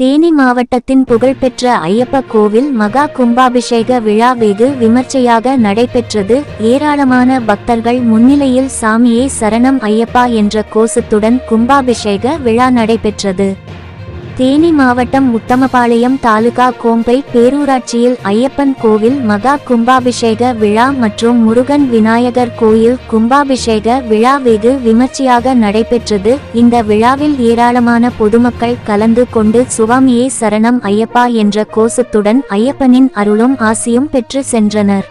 தேனி மாவட்டத்தின் புகழ்பெற்ற ஐயப்ப கோவில் மகா கும்பாபிஷேக விழா வெகு விமர்சையாக நடைபெற்றது. ஏராளமான பக்தர்கள் முன்னிலையில் சாமியே சரணம் ஐயப்பா என்ற கோஷத்துடன் கும்பாபிஷேக விழா நடைபெற்றது. தேனி மாவட்டம் உத்தமபாளையம் தாலுகா கோம்பை பேரூராட்சியில் ஐயப்பன் கோவில் மகா கும்பாபிஷேக விழா மற்றும் முருகன் விநாயகர் கோயில் கும்பாபிஷேக விழா வெகு விமர்சையாக நடைபெற்றது. இந்த விழாவில் ஏராளமான பொதுமக்கள் கலந்து கொண்டு சுவாமியே சரணம் ஐயப்பா என்ற கோஷத்துடன் ஐயப்பனின் அருளும் ஆசியும் பெற்று சென்றனர்.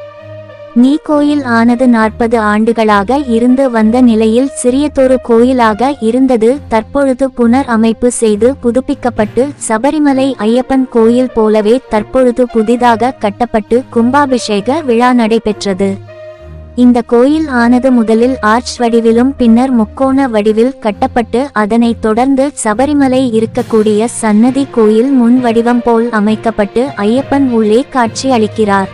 நீ கோயில் ஆனது நாற்பது ஆண்டுகளாக இருந்து வந்த நிலையில் சிறியதொரு கோயிலாக இருந்தது. தற்பொழுது புனர் அமைப்பு செய்து புதுப்பிக்கப்பட்டு சபரிமலை ஐயப்பன் கோயில் போலவே தற்பொழுது புதிதாக கட்டப்பட்டு கும்பாபிஷேக விழா நடைபெற்றது. இந்த கோயில் ஆனது முதலில் ஆர்ச் வடிவிலும் பின்னர் முக்கோண வடிவில் கட்டப்பட்டு அதனைத் தொடர்ந்து சபரிமலை இருக்கக்கூடிய சன்னதி கோயில் முன் வடிவம் போல் அமைக்கப்பட்டு ஐயப்பன் உள்ளே காட்சி அளிக்கிறார்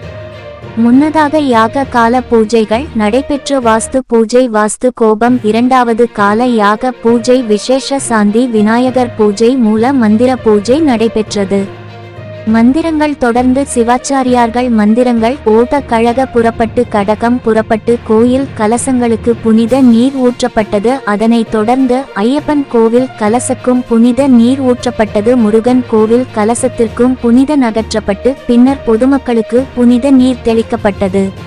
முன்னதாக யாக கால பூஜைகள் நடைபெற்று வாஸ்து பூஜை வாஸ்து கோபம் இரண்டாவது கால யாக பூஜை விசேஷ சாந்தி விநாயகர் பூஜை மூல மந்திர பூஜை நடைபெற்றது. மந்திரங்கள் தொடர்ந்து சிவாச்சாரியார்கள் மந்திரங்கள் ஓட்ட கழக புறப்பட்டு கடகம் புறப்பட்டு கோயில் கலசங்களுக்கு புனித நீர் ஊற்றப்பட்டது. அதனைத் தொடர்ந்து ஐயப்பன் கோவில் கலசக்கும் புனித நீர் ஊற்றப்பட்டது. முருகன் கோவில் கலசத்திற்கும் புனித நகற்றப்பட்டு பின்னர் பொதுமக்களுக்கு புனித நீர் தெளிக்கப்பட்டது.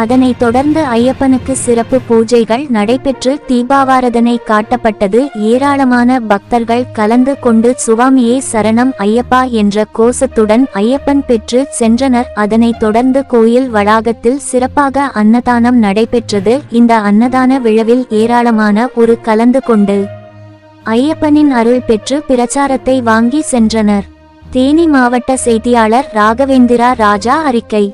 அதனைத் தொடர்ந்து ஐயப்பனுக்கு சிறப்பு பூஜைகள் நடைபெற்று தீபாவாரதனை காட்டப்பட்டது. ஏராளமான பக்தர்கள் கலந்து கொண்டு சுவாமியே சரணம் ஐயப்பா என்ற கோஷத்துடன் ஐயப்பன் பெற்று சென்றனர். அதனைத் தொடர்ந்து கோயில் வளாகத்தில் சிறப்பாக அன்னதானம் நடைபெற்றது. இந்த அன்னதான விழாவில் ஏராளமான ஒரு கலந்து கொண்டு ஐயப்பனின் அருள் பெற்று பிரச்சாரத்தை வாங்கி சென்றனர். தேனி மாவட்ட செய்தியாளர் ராகவேந்திரா ராஜா அறிக்கை.